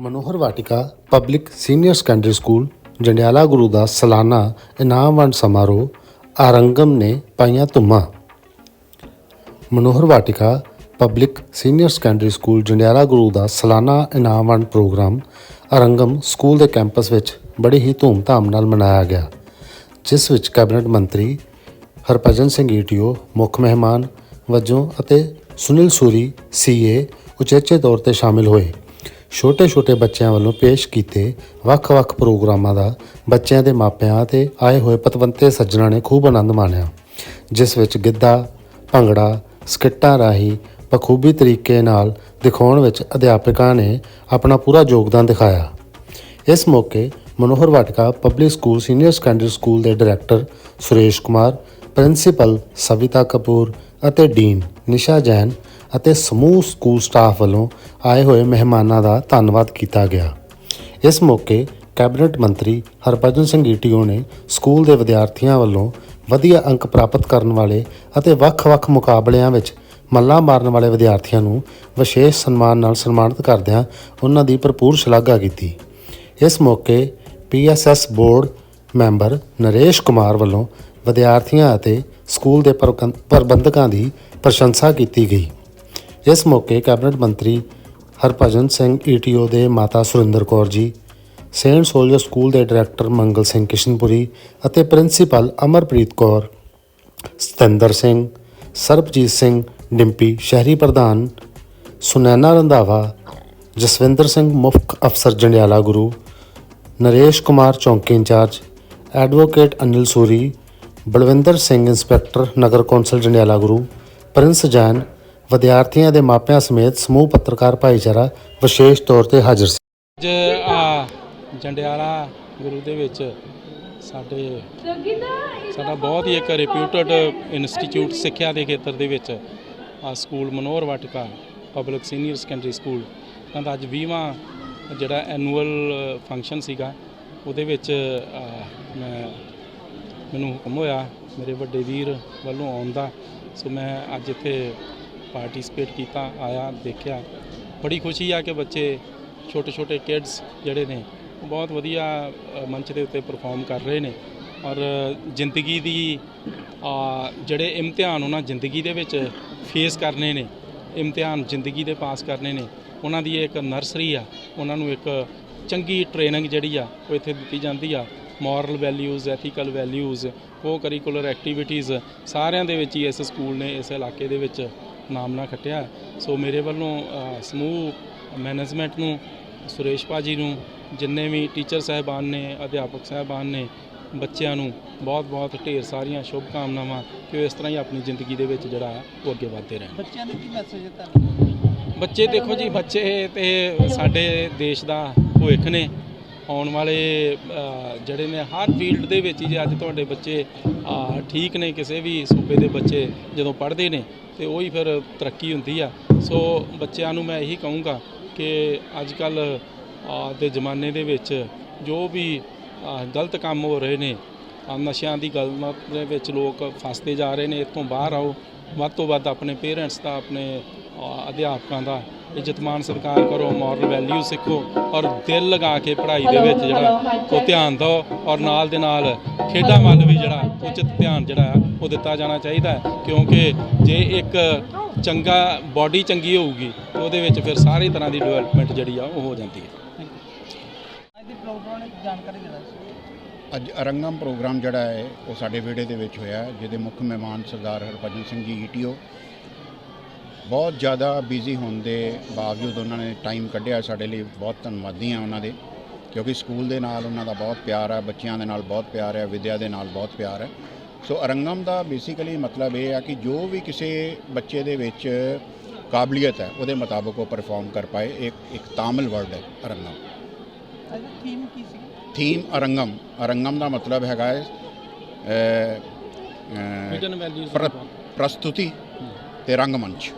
Manohar Vatika public senior secondary school Jandiala Guru ਦਾ ਸਾਲਾਨਾ ਇਨਾਮ ਵੰਡ ਸਮਾਰੋਹ, ਆਰੰਗਮ ਨੇ ਪਾਈਆਂ ਧੁੰਮਾਂ। Manohar Vatika public senior secondary school Jandiala Guru ਦਾ ਸਾਲਾਨਾ ਇਨਾਮ ਵੰਡ ਪ੍ਰੋਗਰਾਮ, ਆਰੰਗਮ ਸਕੂਲ ਦੇ ਕੈਂਪਸ ਵਿੱਚ ਬੜੀ ਹੀ ਧੂਮਧਾਮ ਨਾਲ ਮਨਾਇਆ ਗਿਆ, ਜਿਸ ਵਿੱਚ ਕੈਬਨਿਟ ਮੰਤਰੀ ਹਰਭਜਨ ਸਿੰਘ ਈਟੀਓ, ਮੁੱਖ ਮਹਿਮਾਨ, ਵਜੋਂ ਅਤੇ ਸੁਨੀਲ ਸੂਰੀ, ਸੀਏ, ਉਚੇਚੇ ਤੌਰ ਤੇ ਸ਼ਾਮਿਲ ਹੋਏ। ਛੋਟੇ-ਛੋਟੇ ਬੱਚਿਆਂ ਵੱਲੋਂ ਪੇਸ਼ ਕੀਤੇ ਵੱਖ-ਵੱਖ ਪ੍ਰੋਗਰਾਮਾਂ ਦਾ ਬੱਚਿਆਂ ਦੇ ਮਾਪਿਆਂ ਤੇ ਆਏ ਹੋਏ ਪਤਵੰਤੇ ਸੱਜਣਾ ਨੇ ਖੂਬ ਆਨੰਦ ਮਾਣਿਆ, ਜਿਸ ਵਿੱਚ ਗਿੱਧਾ, ਭੰਗੜਾ, ਸਕਿੱਟਾਂ ਰਾਹੀਂ ਬਖੂਬੀ ਤਰੀਕੇ ਨਾਲ ਦਿਖਾਉਣ ਵਿੱਚ ਅਧਿਆਪਕਾਂ ਨੇ ਆਪਣਾ ਪੂਰਾ ਯੋਗਦਾਨ ਦਿਖਾਇਆ। ਇਸ ਮੌਕੇ Manohar Vatika public school senior secondary school ਦੇ ਡਾਇਰੈਕਟਰ ਸੁਰੇਸ਼ ਕੁਮਾਰ, ਪ੍ਰਿੰਸੀਪਲ ਸਵਿਤਾ ਕਪੂਰ ਅਤੇ ਡੀਨ ਨਿਸ਼ਾ ਜੈਨ ਅਤੇ ਸਮੂਹ ਸਕੂਲ ਸਟਾਫ ਵੱਲੋਂ ਆਏ ਹੋਏ ਮਹਿਮਾਨਾਂ ਦਾ ਧੰਨਵਾਦ ਕੀਤਾ ਗਿਆ। ਇਸ ਮੌਕੇ ਕੈਬਨਿਟ ਮੰਤਰੀ ਹਰਭਜਨ ਸਿੰਘ ਈਟੀਓ ਨੇ ਸਕੂਲ ਦੇ ਵਿਦਿਆਰਥੀਆਂ ਵੱਲੋਂ ਵਧੀਆ ਅੰਕ ਪ੍ਰਾਪਤ ਕਰਨ ਵਾਲੇ ਅਤੇ ਵੱਖ-ਵੱਖ ਮੁਕਾਬਲਿਆਂ ਵਿੱਚ ਮੱਲਾਂ ਮਾਰਨ ਵਾਲੇ ਵਿਦਿਆਰਥੀਆਂ ਨੂੰ ਵਿਸ਼ੇਸ਼ ਸਨਮਾਨ ਨਾਲ ਸਨਮਾਨਿਤ ਕਰਦਿਆਂ ਉਹਨਾਂ ਦੀ ਭਰਪੂਰ ਸ਼ਲਾਘਾ ਕੀਤੀ। ਇਸ ਮੌਕੇ PSS board member Naresh Kumar ਵੱਲੋਂ ਵਿਦਿਆਰਥੀਆਂ ਅਤੇ ਸਕੂਲ ਦੇ ਪ੍ਰਬੰ- ਪ੍ਰਬੰਧਕਾਂ ਦੀ ਪ੍ਰਸ਼ੰਸਾ ਕੀਤੀ ਗਈ। ਇਸ ਮੌਕੇ ਕੈਬਨਿਟ ਮੰਤਰੀ ਹਰਭਜਨ ਸਿੰਘ ਈਟੀਓ ਦੇ ਮਾਤਾ Surinder Kaur ji, saint soldier school ਦੇ ਡਾਇਰੈਕਟਰ ਮੰਗਲ ਸਿੰਘ ਕਿਸ਼ਨਪੁਰੀ ਅਤੇ ਪ੍ਰਿੰਸੀਪਲ ਅਮਰਪ੍ਰੀਤ ਕੌਰ, ਸਤਿੰਦਰ ਸਿੰਘ, ਸਰਬਜੀਤ ਸਿੰਘ ਡਿੰਪੀ ਸ਼ਹਿਰੀ ਪ੍ਰਧਾਨ, ਸੁਨੈਨਾ ਰੰਧਾਵਾ, ਜਸਵਿੰਦਰ ਸਿੰਘ ਮੁੱਖ ਅਫਸਰ ਜੰਡਿਆਲਾ ਗੁਰੂ, ਨਰੇਸ਼ ਕੁਮਾਰ ਚੌਂਕੀ in charge, advocate Anil Suri, Balwinder Singh inspector Nagar council Jandiala Guru, Prince Jain ਵਿਦਿਆਰਥੀਆਂ ਦੇ ਮਾਪਿਆਂ ਸਮੇਤ ਸਮੂਹ ਪੱਤਰਕਾਰ ਭਾਈਚਾਰਾ ਵਿਸ਼ੇਸ਼ ਤੌਰ ਤੇ ਹਾਜ਼ਰ ਸੀ। ਅੱਜ ਆ ਜੰਡਿਆਲਾ ਗੁਰੂ ਦੇ ਵਿੱਚ ਸਾਡੇ ਸਾਡਾ ਬਹੁਤ ਹੀ ਇੱਕ ਰਿਪਿਊਟਡ ਇੰਸਟੀਚਿਊਟ ਸਿੱਖਿਆ ਦੇ ਖੇਤਰ ਦੇ ਵਿੱਚ ਆ school Manohar Vatika public senior secondary school ਤਾਂ ਦਾ ਅੱਜ 20ਵਾਂ ਜਿਹੜਾ ਐਨੂਅਲ ਫੰਕਸ਼ਨ ਸੀਗਾ, ਉਹਦੇ ਵਿੱਚ ਮੈਂ, ਮੈਨੂੰ ਹੁਕਮ ਹੋਇਆ ਮੇਰੇ ਵੱਡੇ ਵੀਰ ਵੱਲੋਂ ਆਉਣ ਦਾ। ਸੋ ਮੈਂ ਅੱਜ ਇੱਥੇ ਪਾਰਟਿਸਿਪੇਟ ਕੀਤਾ, ਆਇਆ, ਦੇਖਿਆ। ਬੜੀ ਖੁਸ਼ੀ ਆ ਕਿ ਬੱਚੇ ਛੋਟੇ ਛੋਟੇ ਕਿਡਸ ਜਿਹੜੇ ਨੇ ਉਹ ਬਹੁਤ ਵਧੀਆ ਮੰਚ ਦੇ ਉੱਤੇ ਪਰਫਾਰਮ ਕਰ ਰਹੇ ਨੇ। ਔਰ ਜ਼ਿੰਦਗੀ ਦੀ ਜਿਹੜੇ ਇਮਤਿਹਾਨ ਉਹਨਾਂ ਜ਼ਿੰਦਗੀ ਦੇ ਵਿੱਚ ਫੇਸ ਕਰਨੇ ਨੇ, ਇਮਤਿਹਾਨ ਜ਼ਿੰਦਗੀ ਦੇ ਪਾਸ ਕਰਨੇ ਨੇ, ਉਹਨਾਂ ਦੀ ਇੱਕ ਨਰਸਰੀ ਆ। ਉਹਨਾਂ ਨੂੰ ਇੱਕ ਚੰਗੀ ਟ੍ਰੇਨਿੰਗ ਜਿਹੜੀ ਆ, ਉਹ ਇੱਥੇ ਦਿੱਤੀ ਜਾਂਦੀ ਆ। Moral values ethical values co curricular activities ਸਾਰਿਆਂ ਦੇ ਵਿੱਚ ਹੀ ਇਸ ਸਕੂਲ ਨੇ, ਇਸ ਇਲਾਕੇ ਦੇ ਵਿੱਚ ਨਾਮਨਾ ਖੱਟਿਆ। ਸੋ ਮੇਰੇ ਵੱਲੋਂ ਸਮੂਹ ਮੈਨੇਜਮੈਂਟ ਨੂੰ ਸੁਰੇਸ਼ ਭਾਜੀ ਨੂੰ ਜਿੰਨੇ ਵੀ ਟੀਚਰ ਸਾਹਿਬਾਨ ਨੇ ਅਧਿਆਪਕ ਸਾਹਿਬਾਨ ਨੇ ਬੱਚਿਆਂ ਨੂੰ ਬਹੁਤ ਬਹੁਤ ਢੇਰ ਸਾਰੀਆਂ ਸ਼ੁਭ ਕਾਮਨਾਵਾਂ ਕਿ ਉਹ ਇਸ ਤਰ੍ਹਾਂ ਹੀ ਆਪਣੀ ਜ਼ਿੰਦਗੀ ਦੇ ਵਿੱਚ ਜਿਹੜਾ ਉਹ ਅੱਗੇ ਵਧਦੇ ਰਹਿਣ। ਬੱਚਿਆਂ ਨੂੰ ਕੀ ਮੈਸੇਜ ਹੈ ਤੁਹਾਨੂੰ ਬੱਚੇ ਦੇਖੋ ਜੀ ਬੱਚੇ ਤੇ ਸਾਡੇ ਦੇਸ਼ ਦਾ ਭਵਿੱਖ ਨੇ। ਆਉਣ ਵਾਲੇ ਜਿਹੜੇ ਨੇ ਹਰ ਫੀਲਡ ਦੇ ਵਿੱਚ ਹੀ ਜੇ ਅੱਜ ਤੁਹਾਡੇ ਬੱਚੇ ਠੀਕ ਨੇ ਕਿਸੇ ਵੀ ਸੂਬੇ ਦੇ ਬੱਚੇ ਜਦੋਂ ਪੜ੍ਹਦੇ ਨੇ, ਤੇ ਉਹੀ ਫਿਰ ਤਰੱਕੀ ਹੁੰਦੀ ਆ। ਸੋ ਬੱਚਿਆਂ ਨੂੰ ਮੈਂ ਇਹੀ ਕਹੂੰਗਾ ਕਿ ਅੱਜ ਕੱਲ ਦੇ ਜ਼ਮਾਨੇ ਦੇ ਵਿੱਚ ਜੋ ਵੀ ਗਲਤ ਕੰਮ ਹੋ ਰਹੇ ਨੇ ਨਸ਼ਿਆਂ ਦੀ ਗੱਲ ਦੇ ਵਿੱਚ ਲੋਕ ਫਸਦੇ ਜਾ ਰਹੇ ਨੇ, ਇੱਥੋਂ ਬਾਹਰ ਆਓ, ਵੱਧ ਤੋਂ ਵੱਧ ਆਪਣੇ ਪੇਰੈਂਟਸ ਦਾ, ਆਪਣੇ ਅਧਿਆਪਕਾਂ ਦਾ ਇੱਜ਼ਤਮਾਨ ਸਤਿਕਾਰ ਕਰੋ ਮੋਰਲ ਵੈਲਿਊ ਸਿੱਖੋ ਔਰ ਦਿਲ ਲਗਾ ਕੇ ਪੜ੍ਹਾਈ ਦੇ ਵਿੱਚ ਜਿਹੜਾ ਉਹ ਧਿਆਨ ਦਿਓ ਔਰ ਨਾਲ ਦੇ ਨਾਲ ਖੇਡਾਂ ਵੱਲ ਵੀ ਜਿਹੜਾ ਉਚਿਤ ਧਿਆਨ ਜਿਹੜਾ ਆ ਉਹ ਦਿੱਤਾ ਜਾਣਾ ਚਾਹੀਦਾ ਕਿਉਂਕਿ ਜੇ ਇੱਕ ਚੰਗਾ ਬਾਡੀ ਚੰਗੀ ਹੋਊਗੀ ਤੇ ਉਹਦੇ ਵਿੱਚ ਫਿਰ ਸਾਰੀ ਤਰ੍ਹਾਂ ਦੀ ਡਿਵੈਲਪਮੈਂਟ ਜਿਹੜੀ ਆ ਉਹ ਹੋ ਜਾਂਦੀ ਹੈ। ਅੱਜ ਦੇ ਪ੍ਰੋਗਰਾਮ ਦੀ ਜਾਣਕਾਰੀ ਦੇਣਾ ਸੀ। ਅੱਜ ਅਰੰਗਮ ਪ੍ਰੋਗਰਾਮ ਜਿਹੜਾ ਹੈ ਉਹ ਸਾਡੇ ਵਿਹੜੇ ਦੇ ਵਿੱਚ ਹੋਇਆ ਜਿਹਦੇ ਮੁੱਖ ਮਹਿਮਾਨ ਸਰਦਾਰ ਹਰਭਜਨ ਸਿੰਘ ਜੀ ਈਟੀਓ ਬਹੁਤ ਜ਼ਿਆਦਾ ਬਿਜ਼ੀ ਹੋਣ ਦੇ ਬਾਵਜੂਦ ਉਹਨਾਂ ਨੇ ਟਾਈਮ ਕੱਢਿਆ ਸਾਡੇ ਲਈ। ਬਹੁਤ ਧੰਨਵਾਦੀ ਹਾਂ ਉਹਨਾਂ ਦੇ ਕਿਉਂਕਿ ਸਕੂਲ ਦੇ ਨਾਲ ਉਹਨਾਂ ਦਾ ਬਹੁਤ ਪਿਆਰ ਹੈ ਬੱਚਿਆਂ ਦੇ ਨਾਲ ਬਹੁਤ ਪਿਆਰ ਹੈ ਵਿਦਿਆ ਦੇ ਨਾਲ ਬਹੁਤ ਪਿਆਰ ਹੈ ਸੋ ਅਰੰਗਮ ਦਾ ਬੇਸਿਕਲੀ ਮਤਲਬ ਇਹ ਹੈ ਕਿ ਜੋ ਵੀ ਕਿਸੇ ਬੱਚੇ ਦੇ ਵਿੱਚ ਕਾਬਲੀਅਤ ਹੈ ਉਹਦੇ ਮੁਤਾਬਕ ਉਹ ਪਰਫਾਰਮ ਕਰ ਪਾਏ। ਇੱਕ ਇੱਕ ਤਾਮਿਲ ਵਰਡ ਹੈ ਅਰੰਗਮ ਥੀਮ ਕੀ ਸੀ? ਥੀਮ ਅਰੰਗਮ ਅਰੰਗਮ ਦਾ ਮਤਲਬ ਹੈਗਾ ਹੈ ਪ੍ਰਸਤੁਤੀ ਤੇ ਰੰਗਮੰਚ।